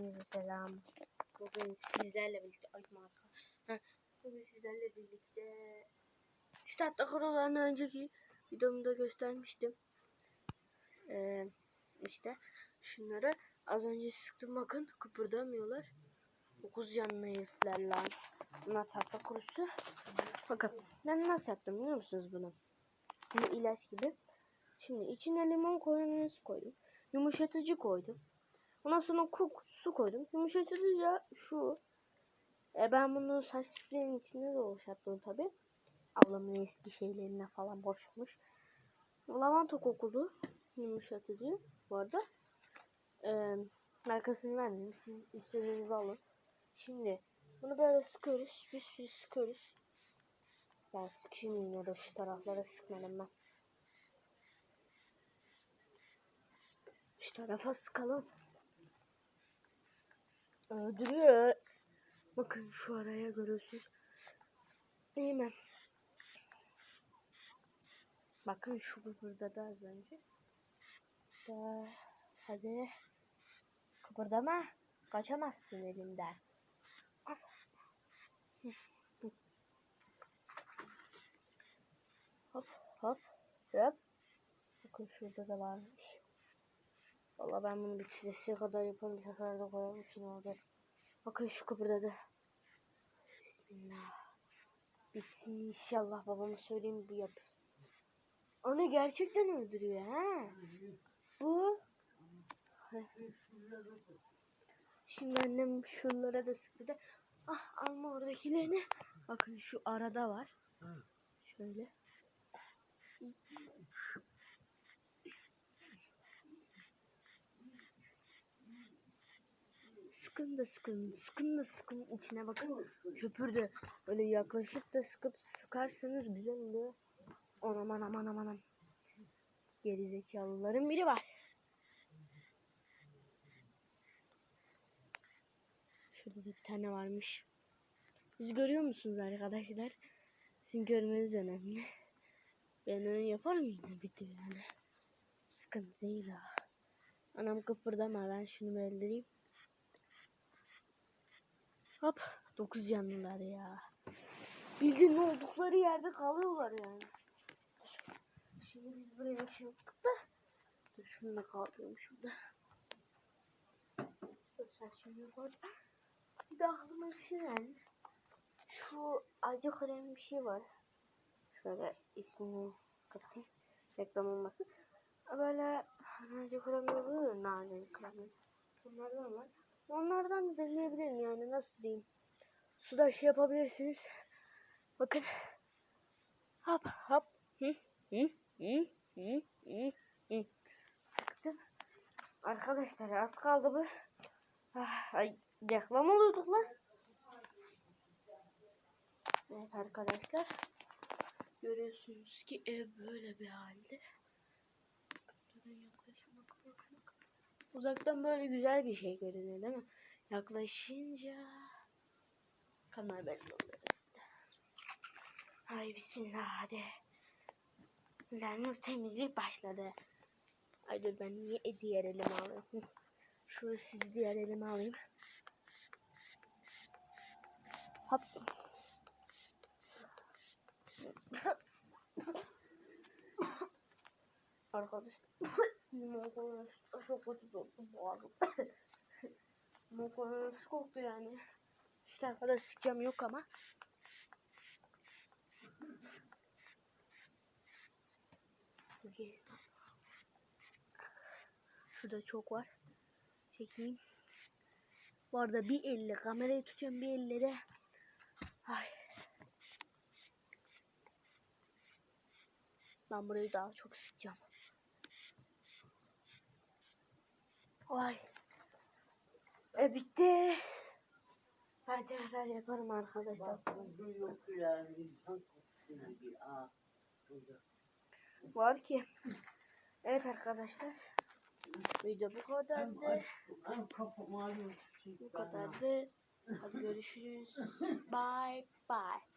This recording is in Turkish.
Hepinize selam. Bugün sizlerle birlikte ay marka. Bugün sizlerle birlikte şu tatlı kurularını önceki videomda göstermiştim. Ee, işte şunları az önce sıktım bakın kıpırdamıyorlar. 9 canlı herifler lan. Bunlar tatlı kurusu. Bakın ben nasıl yaptım biliyor musunuz bunu? Bunu ilaç gibi. Şimdi içine limon koyuyorsunuz koydum. Yumuşatıcı koydum. Ondan sonra kuk su koydum. Yumuşatıcı şu. E ben bunu saç spreyin içinde de boşalttım tabi. Ablamın eski şeylerine falan boşalmış. Lavanta kokulu yumuşatıcı bu arada. E, markasını vermeyeyim. Siz istediğinizi alın. Şimdi bunu böyle sıkıyoruz. Bir sürü sıkıyoruz. Ben sıkayım ya da şu taraflara sıkmadım ben. Şu tarafa sıkalım. Öldürüyor. Bakın şu araya görüyorsunuz. Değil mi? Bakın şu kıpırdadı az önce. Da, hadi. Kıpırdama. Kaçamazsın elimden. Hop hop hop. Bakın şurada da varmış. Valla ben bunu bitiresiye kadar yaparım. Bir seferde koyarım için olacak. Bakın şu kıpırdadı. Bismillah. Bitsin inşallah babama söyleyeyim bu yap. Onu gerçekten öldürüyor ha. Bu. Şimdi annem şunlara da sıktı da. Ah alma oradakilerini. Bakın şu arada var. Şöyle. Sıkın da sıkın, sıkın da sıkın içine bakın. Köpürdü. Böyle yaklaşıp da sıkıp sıkarsanız güzel oluyor. Aman aman aman aman. Gerizekalıların biri var. Şurada da bir tane varmış. Siz görüyor musunuz arkadaşlar? Sizin görmeniz önemli. Ben öyle yaparım yine video yani. Sıkıntı değil ha. Anam kıpırdama ben şunu öldüreyim. Hop 9 canlılar ya. Bildiğin oldukları yerde kalıyorlar yani. Şimdi biz buraya şey yaptık da. Dur şunu da kaldırıyorum şurada. Sen şimdi koy. Bir de aklıma bir şey geldi. Şu acı krem bir şey var. Şöyle ismini katayım. Reklam olmasın. Böyle acı krem oluyor ya nane krem. Bunlardan var. Onlardan da deneyebilirim yani nasıl diyeyim. Suda şey yapabilirsiniz. Bakın. Hop hop. Hı, hı, hı, hı, hı, hı. Sıktım. Arkadaşlar az kaldı bu. Ah, ay, reklam oluyorduk lan. Evet arkadaşlar. Görüyorsunuz ki ev böyle bir halde. Uzaktan böyle güzel bir şey görünüyor değil mi? Yaklaşınca kanal belli oluyor işte. Ay bismillah hadi. Yalnız temizlik başladı. Ay dur ben niye diğer elimi alayım? Hı. Şurada sizi diğer elime alayım. Hop. Arkadaşlar. Motorun çok kötü oldu bu arada. Motorun koktu yani. Şu tarafa sıkacağım yok ama. Şurada çok var. Çekeyim. Bu arada bir elle kamerayı tutuyorum bir elle de. Ay. Ben burayı daha çok sıkacağım. Ay. E bitti. Ben tekrar yaparım arkadaşlar. Var ki. Evet arkadaşlar. Video bu kadardı. Bu kadardı. Hadi görüşürüz. Bye bye.